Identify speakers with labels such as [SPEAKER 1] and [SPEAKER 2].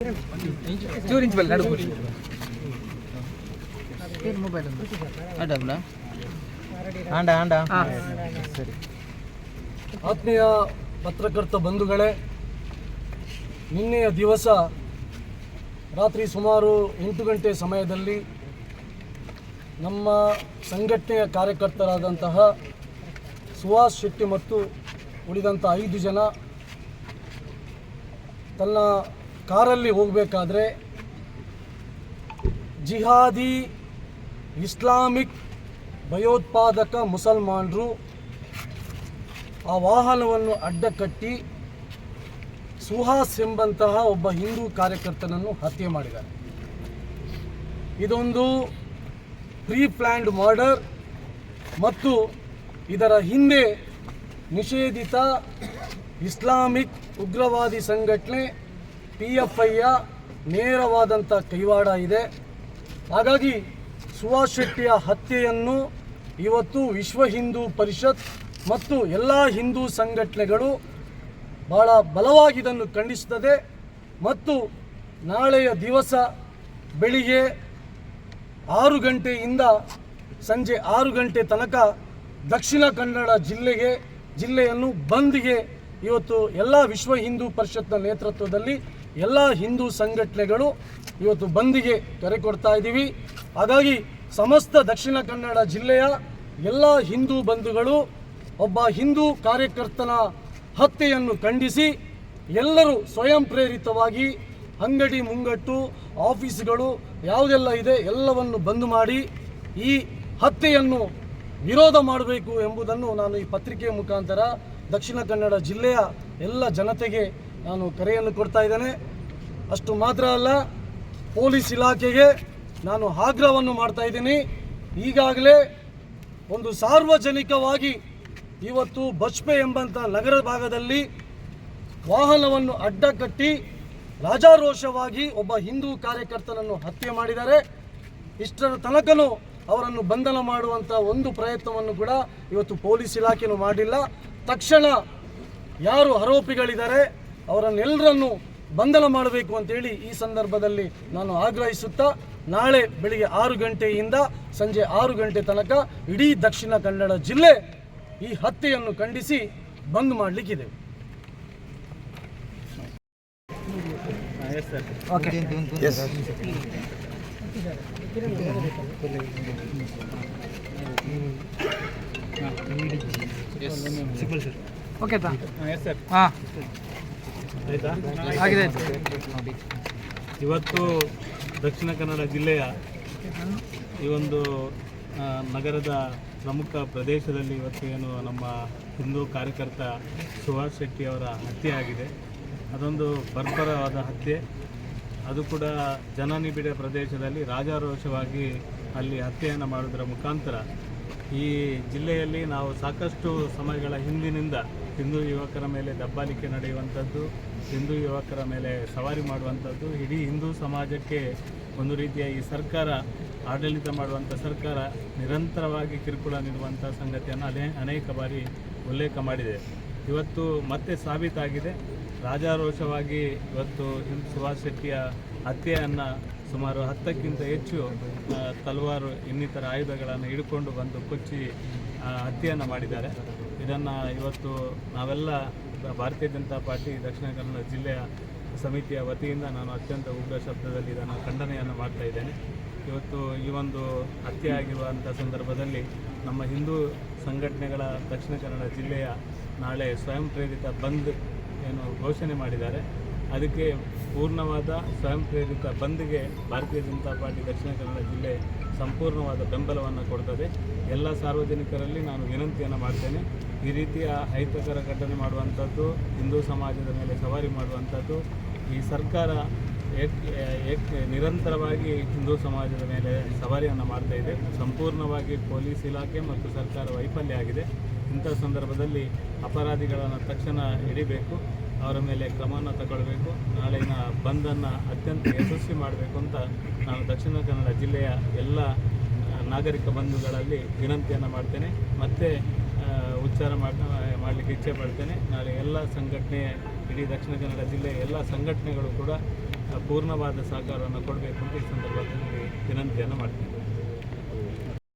[SPEAKER 1] ಚೂರು ಇಂಚ್ ಬಲ್ಲ ನಡುಗು
[SPEAKER 2] ಮೊಬೈಲ್ ಅಡಬ್ಲ ಆಂಡ ಆಂಡ ಸರಿ
[SPEAKER 3] ಆತ್ಮೀಯ ಪತ್ರಕರ್ತ ಬಂಧುಗಳೇ ನಿನ್ನೆಯ ದಿವಸ ರಾತ್ರಿ ಸುಮಾರು ಎಂಟು ಗಂಟೆ ಸಮಯದಲ್ಲಿ ನಮ್ಮ ಸಂಘಟನೆಯ ಕಾರ್ಯಕರ್ತರಾದಂತಹ ಸುಹಾಸ್ ಶೆಟ್ಟಿ ಮತ್ತು ಉಳಿದಂಥ ಐದು ಜನ ತನ್ನ ಕಾರಲ್ಲಿ ಹೋಗಬೇಕಾದ್ರೆ ಜಿಹಾದಿ ಇಸ್ಲಾಮಿಕ್ ಭಯೋತ್ಪಾದಕ ಮುಸಲ್ಮಾನರು ಆ ವಾಹನವನ್ನು ಅಡ್ಡಕಟ್ಟಿ ಸುಹಾಸ್ ಎಂಬಂತಹ ಒಬ್ಬ ಹಿಂದೂ ಕಾರ್ಯಕರ್ತನನ್ನು ಹತ್ಯೆ ಮಾಡಿದ್ದಾರೆ. ಇದೊಂದು ಪ್ರೀ ಪ್ಲ್ಯಾಂಡ್ ಮರ್ಡರ್ ಮತ್ತು ಇದರ ಹಿಂದೆ ನಿಷೇಧಿತ ಇಸ್ಲಾಮಿಕ್ ಉಗ್ರವಾದಿ ಸಂಘಟನೆ ಪಿ ಎಫ್ ಐಯ ನೇರವಾದಂಥ ಕೈವಾಡ ಇದೆ. ಹಾಗಾಗಿ ಸುಭಾಷ್ ಶೆಟ್ಟಿಯ ಹತ್ಯೆಯನ್ನು ಇವತ್ತು ವಿಶ್ವ ಹಿಂದೂ ಪರಿಷತ್ ಮತ್ತು ಎಲ್ಲ ಹಿಂದೂ ಸಂಘಟನೆಗಳು ಬಹಳ ಬಲವಾಗಿ ಇದನ್ನು ಖಂಡಿಸುತ್ತದೆ. ಮತ್ತು ನಾಳೆಯ ದಿವಸ ಬೆಳಿಗ್ಗೆ ಆರು ಗಂಟೆಯಿಂದ ಸಂಜೆ ಆರು ಗಂಟೆ ತನಕ ದಕ್ಷಿಣ ಕನ್ನಡ ಜಿಲ್ಲೆಗೆ, ಜಿಲ್ಲೆಯನ್ನು ಬಂದ್ಗೆ ಇವತ್ತು ಎಲ್ಲ ವಿಶ್ವ ಹಿಂದೂ ಪರಿಷತ್ನ ನೇತೃತ್ವದಲ್ಲಿ ಎಲ್ಲ ಹಿಂದೂ ಸಂಘಟನೆಗಳು ಇವತ್ತು ಬಂದಿಗೆ ಕರೆ ಕೊಡ್ತಾ ಇದ್ದೀವಿ. ಹಾಗಾಗಿ ಸಮಸ್ತ ದಕ್ಷಿಣ ಕನ್ನಡ ಜಿಲ್ಲೆಯ ಎಲ್ಲ ಹಿಂದೂ ಬಂಧುಗಳು, ಒಬ್ಬ ಹಿಂದೂ ಕಾರ್ಯಕರ್ತನ ಹತ್ಯೆಯನ್ನು ಖಂಡಿಸಿ ಎಲ್ಲರೂ ಸ್ವಯಂ ಪ್ರೇರಿತವಾಗಿ ಅಂಗಡಿ ಮುಂಗಟ್ಟು, ಆಫೀಸ್ಗಳು ಯಾವುದೆಲ್ಲ ಇದೆ ಎಲ್ಲವನ್ನು ಬಂದ್ ಮಾಡಿ ಈ ಹತ್ಯೆಯನ್ನು ವಿರೋಧ ಮಾಡಬೇಕು ಎಂಬುದನ್ನು ನಾನು ಈ ಪತ್ರಿಕೆಯ ಮುಖಾಂತರ ದಕ್ಷಿಣ ಕನ್ನಡ ಜಿಲ್ಲೆಯ ಎಲ್ಲ ಜನತೆಗೆ ನಾನು ಕರೆಯನ್ನು ಕೊಡ್ತಾ ಇದ್ದೇನೆ. ಅಷ್ಟು ಮಾತ್ರ ಅಲ್ಲ, ಪೊಲೀಸ್ ಇಲಾಖೆಗೆ ನಾನು ಆಗ್ರಹವನ್ನು ಮಾಡ್ತಾ ಇದ್ದೀನಿ. ಈಗಾಗಲೇ ಒಂದು ಸಾರ್ವಜನಿಕವಾಗಿ ಇವತ್ತು ಬಜ್ಪೆ ಎಂಬಂಥ ನಗರ ಭಾಗದಲ್ಲಿ ವಾಹನವನ್ನು ಅಡ್ಡ ಕಟ್ಟಿ ರಾಜಾರೋಷವಾಗಿ ಒಬ್ಬ ಹಿಂದೂ ಕಾರ್ಯಕರ್ತನನ್ನು ಹತ್ಯೆ ಮಾಡಿದ್ದಾರೆ. ಇಷ್ಟರ ತನಕನೂ ಅವರನ್ನು ಬಂಧನ ಮಾಡುವಂಥ ಒಂದು ಪ್ರಯತ್ನವನ್ನು ಕೂಡ ಇವತ್ತು ಪೊಲೀಸ್ ಇಲಾಖೆಯೂ ಮಾಡಿಲ್ಲ. ತಕ್ಷಣ ಯಾರು ಆರೋಪಿಗಳಿದ್ದಾರೆ? ಅವರನ್ನೆಲ್ಲರನ್ನು ಬಂಧನ ಮಾಡಬೇಕು ಅಂತೇಳಿ ಈ ಸಂದರ್ಭದಲ್ಲಿ ನಾನು ಆಗ್ರಹಿಸುತ್ತಾ ನಾಳೆ ಬೆಳಿಗ್ಗೆ ಆರು ಗಂಟೆಯಿಂದ ಸಂಜೆ ಆರು ಗಂಟೆ ತನಕ ಇಡೀ ದಕ್ಷಿಣ ಕನ್ನಡ ಜಿಲ್ಲೆ ಈ ಹತ್ಯೆಯನ್ನು ಖಂಡಿಸಿ ಬಂದ್ ಮಾಡಲಿಕ್ಕಿದೆ.
[SPEAKER 2] ಓಕೆ.
[SPEAKER 1] ಓಕೆ ತಾ
[SPEAKER 4] ಸರ್
[SPEAKER 1] ಹಾಂ
[SPEAKER 4] ಆಯ್ತಾ?
[SPEAKER 1] ಆಗಿದೆ.
[SPEAKER 4] ಇವತ್ತು ದಕ್ಷಿಣ ಕನ್ನಡ ಜಿಲ್ಲೆಯ ಈ ಒಂದು ನಗರದ ಪ್ರಮುಖ ಪ್ರದೇಶದಲ್ಲಿ ಇವತ್ತು ಏನು ನಮ್ಮ ಹಿಂದೂ ಕಾರ್ಯಕರ್ತ ಸುಭಾಷ್ ಶೆಟ್ಟಿ ಅವರ ಹತ್ಯೆ ಆಗಿದೆ. ಅದೊಂದು ಬರ್ಬರವಾದ ಹತ್ಯೆ. ಅದು ಕೂಡ ಜನನಿಬಿಡ ಪ್ರದೇಶದಲ್ಲಿ ರಾಜಾರೋಷವಾಗಿ ಅಲ್ಲಿ ಹತ್ಯೆಯನ್ನು ಮಾಡೋದರ ಮುಖಾಂತರ. ಈ ಜಿಲ್ಲೆಯಲ್ಲಿ ನಾವು ಸಾಕಷ್ಟು ಸಮಯಗಳ ಹಿಂದಿನಿಂದ ಹಿಂದೂ ಯುವಕರ ಮೇಲೆ ದಬ್ಬಾಳಿಕೆ ನಡೆಯುವಂಥದ್ದು ಹಿಂದೂ ಯುವಕರ ಮೇಲೆ ಸವಾರಿ ಮಾಡುವಂಥದ್ದು, ಇಡೀ ಹಿಂದೂ ಸಮಾಜಕ್ಕೆ ಒಂದು ರೀತಿಯ ಈ ಸರ್ಕಾರ, ಆಡಳಿತ ಮಾಡುವಂಥ ಸರ್ಕಾರ ನಿರಂತರವಾಗಿ ಕಿರುಕುಳ ನೀಡುವಂಥ ಸಂಗತಿಯನ್ನು ಅನೇ ಅನೇಕ ಬಾರಿ ಉಲ್ಲೇಖ ಮಾಡಿದೆ. ಇವತ್ತು ಮತ್ತೆ ಸಾಬೀತಾಗಿದೆ. ರಾಜಾರೋಷವಾಗಿ ಇವತ್ತು ಸುಭಾಷ್ ಶೆಟ್ಟಿಯ ಹತ್ಯೆಯನ್ನು ಸುಮಾರು ಹತ್ತಕ್ಕಿಂತ ಹೆಚ್ಚು ತಲವಾರು ಇನ್ನಿತರ ಆಯುಧಗಳನ್ನು ಹಿಡ್ಕೊಂಡು ಬಂದು ಕೊಚ್ಚಿ ಹತ್ಯೆಯನ್ನು ಮಾಡಿದ್ದಾರೆ. ಇದನ್ನು ಇವತ್ತು ನಾವೆಲ್ಲ ಭಾರತೀಯ ಜನತಾ ಪಾರ್ಟಿ ದಕ್ಷಿಣ ಕನ್ನಡ ಜಿಲ್ಲೆಯ ಸಮಿತಿಯ ವತಿಯಿಂದ ನಾನು ಅತ್ಯಂತ ಉಗ್ರ ಶಬ್ದದಲ್ಲಿ ಇದನ್ನು ಖಂಡನೆಯನ್ನು ಮಾಡ್ತಾ ಇದ್ದೇನೆ. ಇವತ್ತು ಈ ಒಂದು ಹತ್ಯೆ ಆಗಿರುವಂಥ ಸಂದರ್ಭದಲ್ಲಿ ನಮ್ಮ ಹಿಂದೂ ಸಂಘಟನೆಗಳ ದಕ್ಷಿಣ ಕನ್ನಡ ಜಿಲ್ಲೆಯ ನಾಳೆ ಸ್ವಯಂ ಪ್ರೇರಿತ ಬಂದ್ ಏನು ಘೋಷಣೆ ಮಾಡಿದ್ದಾರೆ. ಅದಕ್ಕೆ ಪೂರ್ಣವಾದ ಸ್ವಯಂ ಪ್ರೇರಿತ ಬಂದ್ಗೆ ಭಾರತೀಯ ಜನತಾ ಪಾರ್ಟಿ ದಕ್ಷಿಣ ಕನ್ನಡ ಜಿಲ್ಲೆ ಸಂಪೂರ್ಣವಾದ ಬೆಂಬಲವನ್ನು ಕೊಡ್ತದೆ. ಎಲ್ಲ ಸಾರ್ವಜನಿಕರಲ್ಲಿ ನಾನು ವಿನಂತಿಯನ್ನು ಮಾಡ್ತೇನೆ. ಈ ರೀತಿಯ ಅಹಿತಕರ ಘಟನೆ ಮಾಡುವಂಥದ್ದು, ಹಿಂದೂ ಸಮಾಜದ ಮೇಲೆ ಸವಾರಿ ಮಾಡುವಂಥದ್ದು, ಈ ಸರ್ಕಾರ ನಿರಂತರವಾಗಿ ಹಿಂದೂ ಸಮಾಜದ ಮೇಲೆ ಸವಾರಿಯನ್ನು ಮಾಡ್ತಾ ಇದೆ. ಸಂಪೂರ್ಣವಾಗಿ ಪೊಲೀಸ್ ಇಲಾಖೆ ಮತ್ತು ಸರ್ಕಾರ ವೈಫಲ್ಯ ಆಗಿದೆ. ಇಂಥ ಸಂದರ್ಭದಲ್ಲಿ ಅಪರಾಧಿಗಳನ್ನು ತಕ್ಷಣ ಹಿಡಿಬೇಕು. ಅವರ ಮೇಲೆ ಕ್ರಮನ ತಗೊಳ್ಬೇಕು. ನಾಳಿನ ಬಂದನ್ನು ಅತ್ಯಂತ ಯಶಸ್ವಿ ಮಾಡಬೇಕು ಅಂತ ನಾನು ದಕ್ಷಿಣ ಕನ್ನಡ ಜಿಲ್ಲೆಯ ಎಲ್ಲ ನಾಗರಿಕ ಬಂಧುಗಳಲ್ಲಿ ವಿನಂತಿಯನ್ನು ಮಾಡ್ತೇನೆ. ಮತ್ತೆ ಉಚ್ಚಾರ ಮಾಡ ಮಾಡಲಿಕ್ಕೆ ಇಚ್ಛೆ ಪಡ್ತೇನೆ. ನಾಳೆ ಎಲ್ಲ ಸಂಘಟನೆ ಇಡೀ ದಕ್ಷಿಣ ಕನ್ನಡ ಜಿಲ್ಲೆಯ ಎಲ್ಲ ಸಂಘಟನೆಗಳು ಕೂಡ ಪೂರ್ಣವಾದ ಸಹಕಾರವನ್ನು ಕೊಡಬೇಕು ಅಂತ ಈ ಸಂದರ್ಭದಲ್ಲಿ ವಿನಂತಿಯನ್ನು ಮಾಡ್ತೀನಿ.